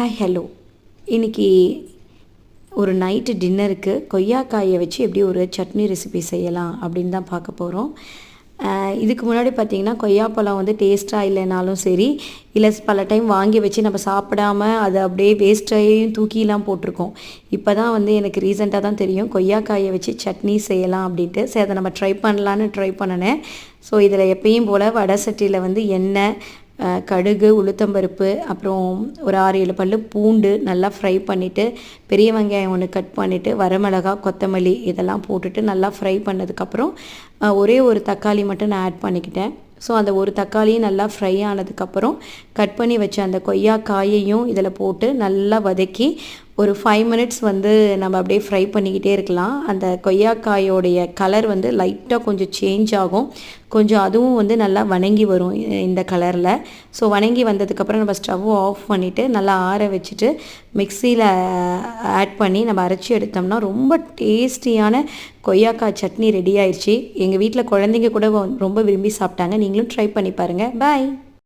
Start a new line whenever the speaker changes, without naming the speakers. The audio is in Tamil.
ஹாய் ஹலோ இன்றைக்கி ஒரு நைட்டு டின்னருக்கு கொய்யாக்காயை வச்சு எப்படி ஒரு சட்னி ரெசிபி செய்யலாம் அப்படின்னு தான் பார்க்க போகிறோம் இதுக்கு முன்னாடி பார்த்தீங்கன்னா கொய்யாப்பழம் வந்து டேஸ்ட்டாக இல்லைனாலும் சரி இல்லை பல டைம் வாங்கி வச்சு நம்ம சாப்பிடாம அதை அப்படியே வேஸ்ட்டையும் தூக்கிலாம் போட்டிருக்கோம். இப்போ தான் வந்து எனக்கு ரீசெண்டாக தான் தெரியும். கொய்யாக்காயை வச்சு சட்னி செய்யலாம் அப்படின்ட்டு. சரி அதை நம்ம ட்ரை பண்ணலான்னு ட்ரை பண்ணினேன். ஸோ இதில் எப்பயும் போல் வடை சட்டியில் வந்து எண்ணெய் கடுகு உளுத்தம்பருப்பு அப்புறம் ஒரு ஆறு ஏழு பல்லு பூண்டு நல்லா ஃப்ரை பண்ணிவிட்டு பெரிய வெங்காயம் ஒன்று கட் பண்ணிவிட்டு வரமிளகா கொத்தமல்லி இதெல்லாம் போட்டுட்டு நல்லா ஃப்ரை பண்ணதுக்கப்புறம் ஒரே ஒரு தக்காளி மட்டும் நான் ஆட் பண்ணிக்கிட்டேன். ஸோ அந்த ஒரு தக்காளியும் நல்லா ஃப்ரை ஆனதுக்கப்புறம் கட் பண்ணி வச்ச அந்த கொய்யா காயையும் இதில் போட்டு நல்லா வதக்கி ஒரு ஃபைவ் மினிட்ஸ் வந்து நம்ம அப்படியே ஃப்ரை பண்ணிக்கிட்டே இருக்கலாம். அந்த கொய்யாக்காயோடைய கலர் வந்து லைட்டாக கொஞ்சம் சேஞ்ச் ஆகும். கொஞ்சம் அதுவும் வந்து நல்லா வணங்கி வரும் இந்த கலரில் ஸோ வணங்கி வந்ததுக்கப்புறம் நம்ம ஸ்டவ் ஆஃப் பண்ணிவிட்டு நல்லா ஆற வச்சுட்டு மிக்சியில் ஆட் பண்ணி நம்ம அரைச்சி எடுத்தோம்னா ரொம்ப டேஸ்டியான கொய்யாக்காய் சட்னி ரெடி ஆயிடுச்சு எங்கள் வீட்டில் குழந்தைங்க கூட ரொம்ப விரும்பி சாப்பிட்டாங்க. நீங்களும் ட்ரை பண்ணி பாருங்கள் பாய்